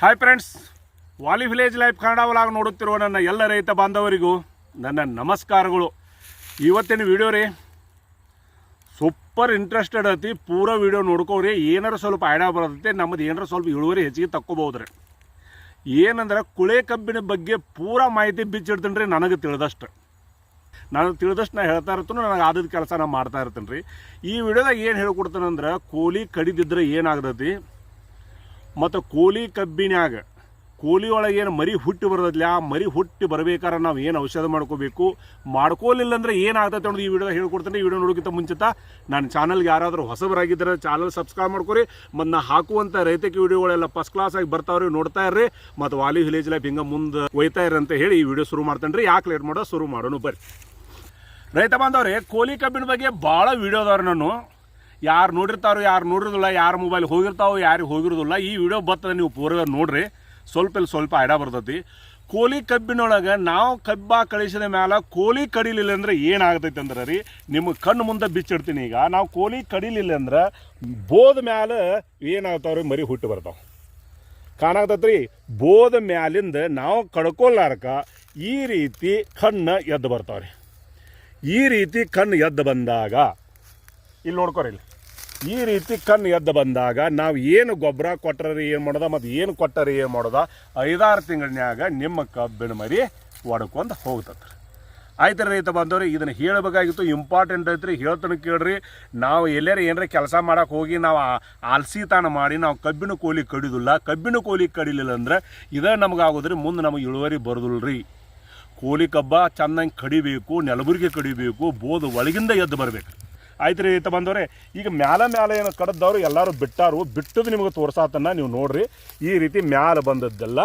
Friends ವಾಲಿ village life Kannada ಒಳಗೆ ನೋಡುತ್ತಿರುವ ನನ್ನ ಎಲ್ಲ ರೈತ ಬಾಂಧವರಿಗೂ ನನ್ನ ನಮಸ್ಕಾರಗಳು. ಇವತ್ತಿನ ವಿಡಿಯೋ ರೀ ಸೂಪರ್ ಇಂಟ್ರೆಸ್ಟೆಡ್ ಐತಿ ಪೂರ ವಿಡಿಯೋ ನೋಡ್ಕೋರಿ ಏನಾರು ಸ್ವಲ್ಪ ಐಡಿಯಾ ಬರ್ತೈತೆ ನಮ್ಮದು ಏನಾರು ಸ್ವಲ್ಪ ಇಳುವರಿ ಹೆಚ್ಚಿಗೆ ತಕ್ಕೋಬೋದು ರೀ. ಏನಂದ್ರೆ ಕುಳೆ ಕಬ್ಬಿನ ಬಗ್ಗೆ ಪೂರ ಮಾಹಿತಿ ಬಿಚ್ಚಿಡ್ತೀನಿ ರೀ, ನನಗೆ ತಿಳಿದಷ್ಟು. ನನಗೆ ತಿಳಿದಷ್ಟು ನಾ ಹೇಳ್ತಾ ಇರ್ತೀನಿ, ನನಗೆ ಆದದ ಕೆಲಸ ನಾನು ಮಾಡ್ತಾ ಇರ್ತೀನಿ ರೀ. ಈ ವಿಡಿಯೋದಾಗ ಏನು ಹೇಳ್ಕೊಡ್ತೇನೆ ಅಂದ್ರೆ ಕೂಲಿ ಕಡಿದಿದ್ರೆ ಏನಾಗ್ತೈತಿ? ಮತ್ತು ಕೋಲಿ ಕಬ್ಬಿನಾಗ ಕೋಲಿ ಒಳಗೆ ಏನು ಮರಿ ಹುಟ್ಟಿ ಬರೋದಿಲ್ಲ ಆ ಮರಿ ಹುಟ್ಟಿ ಬರಬೇಕಾದ್ರೆ ನಾವು ಏನು ಔಷಧ ಮಾಡ್ಕೋಬೇಕು? ಮಾಡ್ಕೋಲಿಲ್ಲ ಅಂದರೆ ಏನಾಗ್ತೈತೆ ಅನ್ನೋದು ಈ ವಿಡಿಯೋ ಹೇಳ್ಕೊಡ್ತೀನಿ. ಈ ವಿಡಿಯೋ ನೋಡೋಕ್ಕಿಂತ ಮುಂಚಿತ ನನ್ನ ಚಾನಲ್ಗೆ ಯಾರಾದರೂ ಹೊಸಬರಾಗಿದ್ದರೆ ಚಾನಲ್ ಸಬ್ಸ್ಕ್ರೈಬ್ ಮಾಡ್ಕೊರಿ. ಮತ್ತು ನಾ ಹಾಕುವಂಥ ರೈತಕ್ಕೆ ವಿಡಿಯೋಗಳೆಲ್ಲ ಫಸ್ಟ್ ಕ್ಲಾಸ್ ಆಗಿ ಬರ್ತಾವ್ರಿ, ನೋಡ್ತಾ ಇರ್ರಿ. ಮತ್ತು ವಾಲಿ ವಿಲೇಜ್ ಲೈಫ್ ಹಿಂಗೆ ಮುಂದೆ ಒಯ್ತಾ ಇರ್ರಿ ಅಂತ ಹೇಳಿ ಈ ವಿಡಿಯೋ ಶುರು ಮಾಡ್ತೇನೆ ರೀ ಯಾಕೆ ಲೇಟ್ ಮಾಡೋ ಶುರು ಮಾಡೋಣ ಬರ್ರಿ. ರೈತ ಬಾಂಧವ್ರೆ ಕೋಲಿ ಕಬ್ಬಿನ ಬಗ್ಗೆ ಭಾಳ ವಿಡಿಯೋದವ್ರು ನಾನು ಯಾರು ನೋಡಿರ್ತಾರೋ, ಯಾರು ನೋಡಿರೋದಿಲ್ಲ, ಯಾರು ಮೊಬೈಲ್ ಹೋಗಿರ್ತಾವೋ, ಯಾರಿಗೆ ಹೋಗಿರೋದಿಲ್ಲ, ಈ ವಿಡಿಯೋ ಬರ್ತದೆ ನೀವು ಪೂರ್ವ ನೋಡ್ರಿ. ಸ್ವಲ್ಪ ಇಲ್ಲಿ ಸ್ವಲ್ಪ ಐಡಿಯಾ ಬರ್ತೈತಿ. ಕೋಲಿ ಕಬ್ಬಿನೊಳಗೆ ನಾವು ಕಬ್ಬ ಕಳಿಸಿದ ಮ್ಯಾಲ ಕೋಲಿ ಕಡಿಲಿಲ್ಲ ಅಂದ್ರೆ ಏನಾಗ್ತೈತೆ ಅಂದ್ರೆ ರೀ, ನಿಮ್ಮ ಕಣ್ಣು ಮುಂದೆ ಬಿಚ್ಚಿಡ್ತೀನಿ ಈಗ. ನಾವು ಕೋಲಿ ಕಡಿಲಿಲ್ಲ ಅಂದ್ರೆ ಬೋದ ಮ್ಯಾಲೆ ಏನಾಗ್ತಾವ್ರಿ, ಮರಿ ಹುಟ್ಟು ಬರ್ತಾವ. ಕಾಣಾಗ್ತೈತ್ರಿ ಬೋದ ಮ್ಯಾಲಿಂದ ನಾವು ಕಡ್ಕೊಲಾರ್ಕ ಈ ರೀತಿ ಕಣ್ಣು ಎದ್ದು ಬರ್ತಾವ್ರಿ. ಈ ರೀತಿ ಕಣ್ಣು ಎದ್ದು ಬಂದಾಗ ಇಲ್ಲಿ ನೋಡ್ಕೊರಿ ಇಲ್ಲಿ. ಈ ರೀತಿ ಕಣ್ಣು ಎದ್ದು ಬಂದಾಗ ನಾವು ಏನು ಗೊಬ್ಬರ ಕೊಟ್ಟರೆ ಏನು ಮಾಡೋದ, ಮತ್ತು ಏನು ಕೊಟ್ಟರೆ ಏನು ಮಾಡೋದ, ಐದಾರು ತಿಂಗಳನ್ಯಾಗ ನಿಮ್ಮ ಕಬ್ಬಿನ ಮರಿ ಒಡ್ಕೊಂಡು ಹೋಗ್ತತ್ರಿ. ಆಯ್ತು ರೈತ ಬಂದವ್ರಿ, ಇದನ್ನು ಹೇಳಬೇಕಾಗಿತ್ತು ಇಂಪಾರ್ಟೆಂಟ್ ಐತ್ರಿ, ಹೇಳ್ತಾನೆ ಕೇಳ್ರಿ. ನಾವು ಎಲ್ಲಾರ ಏನಾರ ಕೆಲಸ ಮಾಡೋಕೆ ಹೋಗಿ ನಾವು ಆಲ್ಸಿತಾನ ಮಾಡಿ ನಾವು ಕಬ್ಬಿನ ಕೋಲಿ ಕಡಿದಿಲ್ಲ, ಕಬ್ಬಿನ ಕೋಲಿ ಕಡಿಲಿಲ್ಲ ಅಂದ್ರೆ ಇದೇ ನಮ್ಗೆ ಆಗೋದ್ರಿ, ಮುಂದೆ ನಮಗೆ ಇಳುವರಿ ಬರೋದಿಲ್ರಿ. ಕೋಲಿ ಕಬ್ಬ ಚೆನ್ನಾಗಿ ಕಡಿಬೇಕು, ನೆಲಬುರ್ಗಿ ಕಡಿಬೇಕು, ಬೋದು ಒಳಗಿಂದ ಎದ್ದು ಬರಬೇಕು ಆಯ್ತು ರೀ ಬಂದವ್ರೆ. ಈಗ ಮ್ಯಾಲ ಮ್ಯಾಲೆ ಏನು ಕಡದ್ದವ್ರು ಎಲ್ಲರೂ ಬಿಟ್ಟಾರು, ಬಿಟ್ಟದ್ದು ನಿಮಗೆ ತೋರ್ಸಾತನ್ನ ನೀವು ನೋಡ್ರಿ. ಈ ರೀತಿ ಮ್ಯಾಲೆ ಬಂದದ್ದೆಲ್ಲ.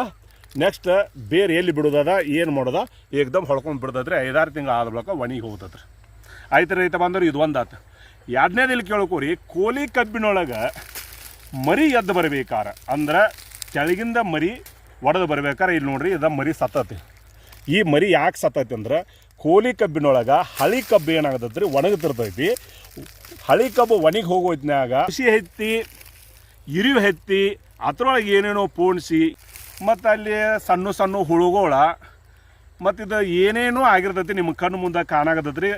ನೆಕ್ಸ್ಟ್ ಬೇರೆ ಎಲ್ಲಿ ಬಿಡೋದದ, ಏನು ಮಾಡೋದ, ಏಕ್ದಮ್ ಹೊಳ್ಕೊಂಡು ಬಿಡ್ದಾದ್ರೆ. ಐದಾರು ತಿಂಗಳು ಆದ ಬಳಿಕ ಒಣಗಿ ಹೋಗ್ತದ್ರಿ. ಆಯ್ತು ರೈತ ಬಂದವ್ರು, ಇದು ಒಂದಾತು. ಎರಡನೇದು ಇಲ್ಲಿ ಕೇಳ್ಕೋರಿ, ಕೋಲಿ ಕಬ್ಬಿನೊಳಗೆ ಮರಿ ಎದ್ದು ಬರಬೇಕಾರ. ಅಂದ್ರೆ ಕೆಳಗಿಂದ ಮರಿ ಒಡೆದು ಬರ್ಬೇಕಾರೆ. ಇಲ್ಲಿ ನೋಡ್ರಿ, ಇದ ಮರಿ ಸತ್ತತಿ. ಈ ಮರಿ ಯಾಕೆ ಸತ್ತತಿ ಅಂದ್ರೆ ಕೋಲಿ ಕಬ್ಬಿನೊಳಗೆ ಹಳಿ ಕಬ್ಬು ಏನಾಗತೈತಿ ಒಣಗತಿರ್ತೈತಿ ಹಳಿ ಕಬ್ಬು ಒಣಗಿ ಹೋಗೋದ್ನಾಗ ಹಸಿ ಹೆತ್ತಿ, ಇರಿವು ಹೆತ್ತಿ, ಅದ್ರೊಳಗೆ ಏನೇನೋ ಪೋಣಿಸಿ, ಮತ್ತು ಅಲ್ಲಿ ಸಣ್ಣ ಸಣ್ಣ ಹುಳುಗೋಳ, ಮತ್ತು ಇದು ಏನೇನೋ ಆಗಿರ್ತೈತಿ ನಿಮ್ಮ ಕಣ್ಣು ಮುಂದೆ ಕಾಣಾಗತೈತ್ರಿ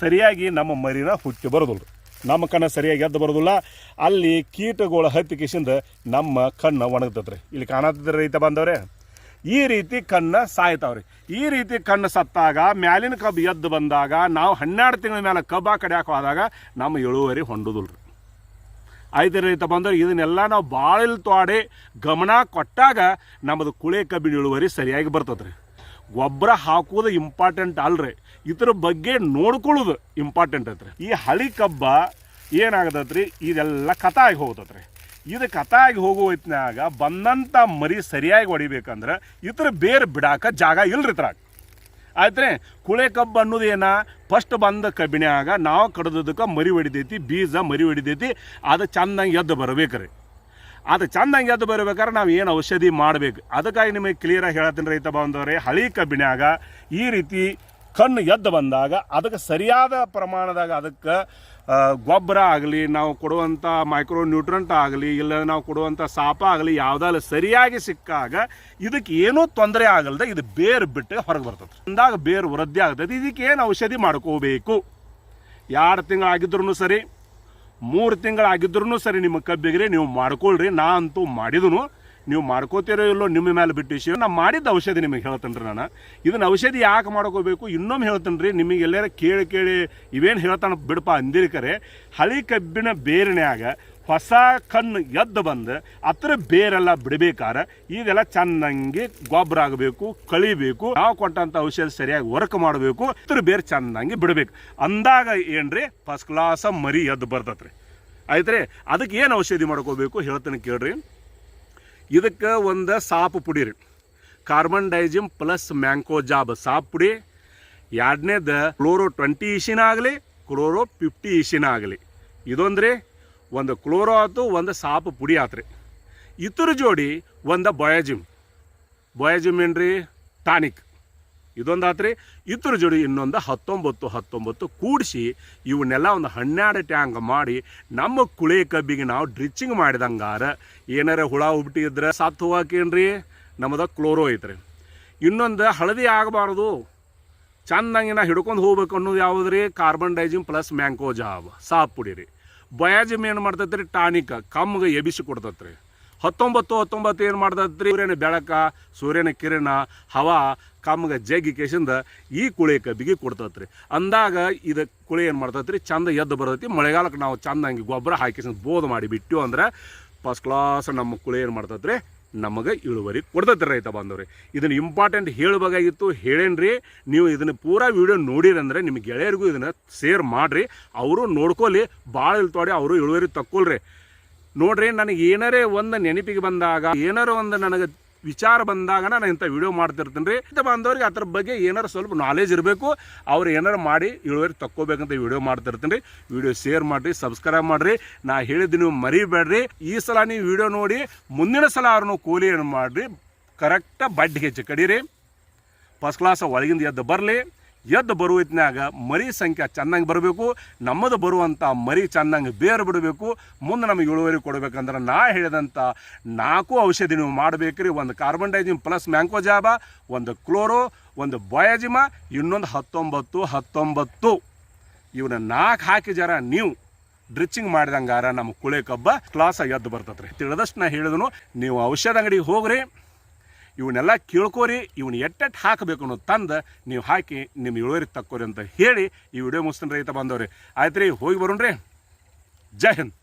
ಸರಿಯಾಗಿ ನಮ್ಮ ಮರಿನ ಹುಟ್ಟಿ ಬರೋದಿಲ್ಲ ನಮ್ಮ ಕಣ್ಣು ಸರಿಯಾಗಿ ಎದ್ದು ಬರೋದಿಲ್ಲ. ಅಲ್ಲಿ ಕೀಟಗಳು ಹತ್ತಿ ಕಿಸಿಂದ ನಮ್ಮ ಕಣ್ಣು ಒಣಗ್ತೈತ್ರಿ. ಇಲ್ಲಿ ಕಾಣತ್ತಿದ್ರೆ ರೈತ ಬಂದವ್ರೆ ಈ ರೀತಿ ಕಣ್ಣು ಸಾಯ್ತಾವ್ರಿ. ಈ ರೀತಿ ಕಣ್ಣು ಸತ್ತಾಗ, ಮ್ಯಾಲಿನ ಕಬ್ಬು ಎದ್ದು ಬಂದಾಗ, ನಾವು ಹನ್ನೆರಡು ತಿಂಗಳ ಮೇಲೆ ಕಬ್ಬ ಕಡಿಯಾಕ ಹೋದಾಗ ನಮ್ಮ ಇಳುವರಿ ಹೊಂಡುದಿಲ್ರಿ ಐದು ರೈತ ಬಂದರೆ ಇದನ್ನೆಲ್ಲ ನಾವು ಭಾಳ ತೋಡಿ ಗಮನ ಕೊಟ್ಟಾಗ ನಮ್ಮದು ಕುಳೆ ಕಬ್ಬಿನ ಇಳುವರಿ ಸರಿಯಾಗಿ ಬರ್ತದೆ ಗೊಬ್ಬರ ಹಾಕೋದು ಇಂಪಾರ್ಟೆಂಟ್ ಅಲ್ರಿ. ಇದ್ರ ಬಗ್ಗೆ ನೋಡ್ಕೊಳ್ಳೋದು ಇಂಪಾರ್ಟೆಂಟ್ ಐತ್ರಿ. ಈ ಹಳಿ ಕಬ್ಬ ಏನಾಗತೈತ್ರಿ? ಇದೆಲ್ಲ ಕಥ ಆಗಿ ಹೋಗ್ತೈತ್ರಿ. ಇದು ಕಥ ಆಗಿ ಹೋಗೋ ಹೊತ್ತಿನಾಗ ಬಂದಂಥ ಮರಿ ಸರಿಯಾಗಿ ಹೊಡಿಬೇಕಂದ್ರೆ ಇತರ ಬೇರೆ ಬಿಡಾಕ ಜಾಗ ಇಲ್ರಿ ಇತ್ರಾಗ ಆಯ್ತ್ರಿ, ಕುಳೆ ಕಬ್ಬು ಅನ್ನೋದು ಏನ ಫಸ್ಟ್ ಬಂದ ಕಬ್ಬಿಣ್ಯಾಗ ನಾವು ಕಡ್ದದಕ್ಕೆ ಮರಿ ಹೊಡಿತೈತಿ, ಬೀಜ ಮರಿ ಹೊಡಿತೈತಿ, ಅದು ಚಂದಂಗೆ ಎದ್ದು ಬರ್ಬೇಕ್ರಿ. ಅದು ಚಂದಂಗೆ ಎದ್ದು ಬರ್ಬೇಕಾದ್ರೆ ನಾವು ಏನು ಔಷಧಿ ಮಾಡಬೇಕು? ಅದಕ್ಕಾಗಿ ನಿಮಗೆ ಕ್ಲಿಯರಾಗಿ ಹೇಳತ್ತೀನಿ ರೈತ ಬಾಂಧವರೇ, ಹಳಿ ಕಬ್ಬಿಣ್ಯಾಗ ಈ ರೀತಿ ಕಣ್ಣು ಎದ್ದು ಬಂದಾಗ ಅದಕ್ಕೆ ಸರಿಯಾದ ಪ್ರಮಾಣದಾಗ ಅದಕ್ಕೆ ಗೊಬ್ಬರ ಆಗಲಿ, ನಾವು ಕೊಡುವಂಥ ಮೈಕ್ರೋ ನ್ಯೂಟ್ರಂಟ್ ಆಗಲಿ, ಇಲ್ಲ ನಾವು ಕೊಡುವಂಥ ಸಾಪ ಆಗಲಿ, ಯಾವುದಾದ್ರು ಸರಿಯಾಗಿ ಸಿಕ್ಕಾಗ ಇದಕ್ಕೆ ಏನೂ ತೊಂದರೆ ಆಗಲ್ದೆ ಇದು ಬೇರು ಬಿಟ್ಟು ಹೊರಗೆ ಬರ್ತದೆ ಅಂದಾಗ ಬೇರು ವೃದ್ಧಿ ಆಗ್ತದೆ ಇದಕ್ಕೆ ಏನು ಔಷಧಿ ಮಾಡ್ಕೋಬೇಕು? ಎರಡು ತಿಂಗಳು ಆಗಿದ್ರು ಸರಿ, ಮೂರು ತಿಂಗಳು ಆಗಿದ್ರು ಸರಿ ನಿಮ್ಮ ಕಬ್ಬಿಗೆ ನೀವು ಮಾಡ್ಕೊಳ್ರಿ. ನಾ ಅಂತೂ ಮಾಡಿದನು ನೀವು ಮಾಡ್ಕೋತೀರೋ ಇಲ್ಲೋ ನಿಮ್ಮ ಮೇಲೆ ಬಿಟ್ಟು ವಿಷಯ ನಾನು ಮಾಡಿದ್ದ ಔಷಧಿ ನಿಮಗೆ ಹೇಳ್ತೇನೆ ರೀ ನಾನು. ಇದನ್ನು ಔಷಧಿ ಯಾಕೆ ಮಾಡ್ಕೋಬೇಕು? ಇನ್ನೊಮ್ಮೆ ಹೇಳ್ತೇನೆ ರೀ ನಿಮಗೆ ಎಲ್ಲರ ಕೇಳಿ ಕೇಳಿ ಇವೇನು ಹೇಳ್ತಾನೆ ಬಿಡಪ್ಪ ಅಂದಿರ್ಕರೆ ಹಳಿ ಕಬ್ಬಿನ ಬೇರಿನ್ಯಾಗ ಹೊಸ ಕಣ್ಣು ಎದ್ದು ಬಂದು ಅದ್ರ ಬೇರೆಲ್ಲ ಬಿಡಬೇಕಾದ್ರೆ ಇದೆಲ್ಲ ಚೆನ್ನಾಗಿ ಗೊಬ್ಬರ ಆಗಬೇಕು, ಕಳಿಬೇಕು, ನಾವು ಕೊಟ್ಟಂಥ ಔಷಧ ಸರಿಯಾಗಿ ವರ್ಕ್ ಮಾಡಬೇಕು ಹತ್ರ ಬೇರೆ ಚೆನ್ನಾಗಿ ಬಿಡಬೇಕು. ಅಂದಾಗ ಏನ್ರಿ ಫಸ್ಟ್ ಕ್ಲಾಸ ಮರಿ ಎದ್ದು ಬರ್ತತ್ರಿ. ರೀ ಅದಕ್ಕೆ ಏನು ಔಷಧಿ ಮಾಡ್ಕೋಬೇಕು ಹೇಳ್ತಾನೆ ಕೇಳ್ರಿ. ಇದಕ್ಕೆ ಒಂದು ಸಾಪ್ ಪುಡಿ ರೀ. Carbendazim plus mancozeb ಸಾಪ್ ಪುಡಿ. ಎರಡನೇದು ಕ್ಲೋರೋ ಟ್ವೆಂಟಿ ಇಶಿನ ಆಗಲಿ ಕ್ಲೋರೋ ಫಿಫ್ಟಿ ಇಶಿನ ಆಗಲಿ. ಇದೊಂದ್ರಿ ಒಂದು ಕ್ಲೋರೋ ಆಯ್ತು ಒಂದು ಸಾಪ್ ಪುಡಿ ಆತ್ರಿ ಇತರ ಜೋಡಿ ಒಂದು ಬಯೋಜಿಮ್ ಬಯೋಜಿಮ್ ಏನ್ರಿ? ಟಾನಿಕ್ ಇದೊಂದು ಆತ್ರಿ ಇದ್ರ ಜೋಡಿ ಇನ್ನೊಂದು ಹತ್ತೊಂಬತ್ತು ಹತ್ತೊಂಬತ್ತು ಕೂಡಿಸಿ ಇವನ್ನೆಲ್ಲ ಒಂದು ಹನ್ನೆರಡು ಟ್ಯಾಂಕ್ ಮಾಡಿ ನಮ್ಮ ಕುಳೆ ಕಬ್ಬಿಗೆ ನಾವು ಡ್ರಿಚ್ಚಿಂಗ್ ಮಾಡಿದಂಗಾರ ಏನಾರ ಹುಳ ಉಬ್ಬಿಟ್ಟಿದ್ರೆ ಸತ್ತು ಹೋಗಾಕೇನ್ರಿ? ನಮ್ಮದ ಕ್ಲೋರೋ ಐತ್ರಿ. ಇನ್ನೊಂದು ಹಳದಿ ಆಗಬಾರ್ದು. ಚಂದಂಗೆ ನಾ ಹಿಡ್ಕೊಂಡು ಹೋಗ್ಬೇಕು ಅನ್ನೋದು ಯಾವುದು ರೀ carbendazim plus mancozeb ಸಾಪ್ ಪುಡಿ ರೀ ಬಯಾಜಿಮ್ ಏನು ಮಾಡ್ತೈತೆ ರೀ ಟಾನಿಕ್ ಕಮ್ಗೆ ಎಬಿಸಿ ಕೊಡ್ತೈತೆ ರೀ ಹತ್ತೊಂಬತ್ತು ಹತ್ತೊಂಬತ್ತು ಏನು ಮಾಡ್ದ್ರಿ ಸೂರ್ಯನ ಬೆಳಕ, ಸೂರ್ಯನ ಕಿರಣ, ಹವಾ, ಕಮ್ಗೆ, ಜಗ್ಗಿ ಕೇಸಿಂದ ಈ ಕುಳಿ ಕಬ್ಬಿಗೆ ಕೊಡ್ತತ್ರಿ. ಅಂದಾಗ ಇದು ಕುಳಿ ಏನು ಮಾಡ್ತೈತ್ರಿ? ಚಂದ ಎದ್ದು ಬರತೈತಿ. ಮಳೆಗಾಲಕ್ಕೆ ನಾವು ಚಂದ ಹಂಗೆ ಗೊಬ್ಬರ ಹಾಕಿಸಿಂದ ಬೋಧ ಮಾಡಿ ಬಿಟ್ಟು ಅಂದ್ರೆ ಫಸ್ಟ್ ಕ್ಲಾಸ್ ನಮ್ಮ ಕುಳಿ ಏನು ಮಾಡ್ತೈತ್ರಿ? ನಮಗೆ ಇಳುವರಿ ಕೊಡ್ತೈತೆ ರೈತ ಬಾಂಧವ್ರಿ. ಇದನ್ನು ಇಂಪಾರ್ಟೆಂಟ್ ಹೇಳಬೇಕಾಗಿತ್ತು. ಹೇಳೇನ್ರಿ? ನೀವು ಇದನ್ನು ಪೂರಾ ವಿಡಿಯೋ ನೋಡಿರಂದ್ರೆ ನಿಮ್ಮ ಗೆಳೆಯರಿಗೂ ಇದನ್ನು ಶೇರ್ ಮಾಡಿರಿ. ಅವರು ನೋಡ್ಕೊಲಿ. ಭಾಳ ಇಲ್ತೋಡಿ ಅವರು ಇಳುವರಿ ತಕ್ಕೊಳ್ರಿ ನೋಡ್ರಿ, ನನಗೆ ಏನಾರೇ ಒಂದು ನೆನಪಿಗೆ ಬಂದಾಗ, ಏನಾರ ಒಂದು ನನಗೆ ವಿಚಾರ ಬಂದಾಗ ನಾನು ಇಂಥ ವಿಡಿಯೋ ಮಾಡ್ತಿರ್ತೀನಿ ರೀ ಇಂಥ ಬಂದವ್ರಿಗೆ ಅದ್ರ ಬಗ್ಗೆ ಏನಾರು ಸ್ವಲ್ಪ ನಾಲೆಜ್ ಇರಬೇಕು, ಅವ್ರು ಏನಾರು ಮಾಡಿ ಇಳುವರಿ ತಕ್ಕೋಬೇಕಂತ ವಿಡಿಯೋ ಮಾಡ್ತಿರ್ತೀನಿ ರೀ ವಿಡಿಯೋ ಶೇರ್ ಮಾಡಿರಿ ಸಬ್ಸ್ಕ್ರೈಬ್ ಮಾಡಿರಿ. ನಾ ಹೇಳಿದ್ದು ನೀವು ಮರಿಬೇಡ್ರಿ. ಈ ಸಲ ನೀವು ವಿಡಿಯೋ ನೋಡಿ, ಮುಂದಿನ ಸಲ ಅವ್ರನ್ನು ಕೂಲಿ ಏನು ಮಾಡಿರಿ ಕರೆಕ್ಟಾಗಿ ಬಡ್ಡಿ ಹೆಚ್ಚು ಕಡೀರಿ. ಫಸ್ಟ್ ಕ್ಲಾಸ್ ಒಳಗಿಂದ ಎದ್ದು ಬರಲಿ. ಎದ್ದು ಬರುವತ್ನಾಗ ಮರಿ ಸಂಖ್ಯೆ ಚೆನ್ನಾಗಿ ಬರಬೇಕು, ನಮ್ಮದು ಬರುವಂಥ ಮರಿ ಚೆನ್ನಾಗಿ ಬೇರು ಬಿಡಬೇಕು, ಮುಂದೆ ನಮಗೆ ಇಳುವರಿ ಕೊಡಬೇಕಂದ್ರೆ ನಾ ಹೇಳಿದಂಥ ನಾಲ್ಕು ಔಷಧಿ ನೀವು ಮಾಡಬೇಕ್ರಿ. ಒಂದು ಕಾರ್ಬನ್ ಪ್ಲಸ್ ಮ್ಯಾಂಕೋಜಾಬ, ಒಂದು ಕ್ಲೋರೋ, ಒಂದು ಬಯಾಜಿಮ, ಇನ್ನೊಂದು ಹತ್ತೊಂಬತ್ತು ಹತ್ತೊಂಬತ್ತು. ಇವನ್ನ ನಾಲ್ಕು ಹಾಕಿ ಜರ ನೀವು ಡ್ರಿಚಿಂಗ್ ಮಾಡಿದಂಗಾರ ನಮ್ಮ ಕುಳೆ ಕಬ್ಬ ಕ್ಲಾಸ್ ಎದ್ದು ಬರ್ತತ್ರಿ. ತಿಳಿದಷ್ಟು ನಾ ಹೇಳಿದನು, ನೀವು ಔಷಧ ಅಂಗಡಿಗೆ ಹೋಗ್ರಿ. ಇವನ್ನೆಲ್ಲ ಕೇಳ್ಕೋರಿ ಇವನ್ನ ಎಟ್ಟೆಟ್ಟು ಹಾಕಬೇಕು ಅನ್ನೋದು ತಂದು ನೀವು ಹಾಕಿ ನಿಮ್ಮ ಇಳುವರಿ ತಕ್ಕೋರಿ ಅಂತ ಹೇಳಿ ಈ ವಿಡಿಯೋ ಮುಗಿಸ್ತೀನಿ ರೈತ ಬಂದವ್ರಿ ಆಯ್ತು ರೀ ಹೋಗಿ ಬರೋಣ್ರಿ. ಜೈ ಹಿಂದ್.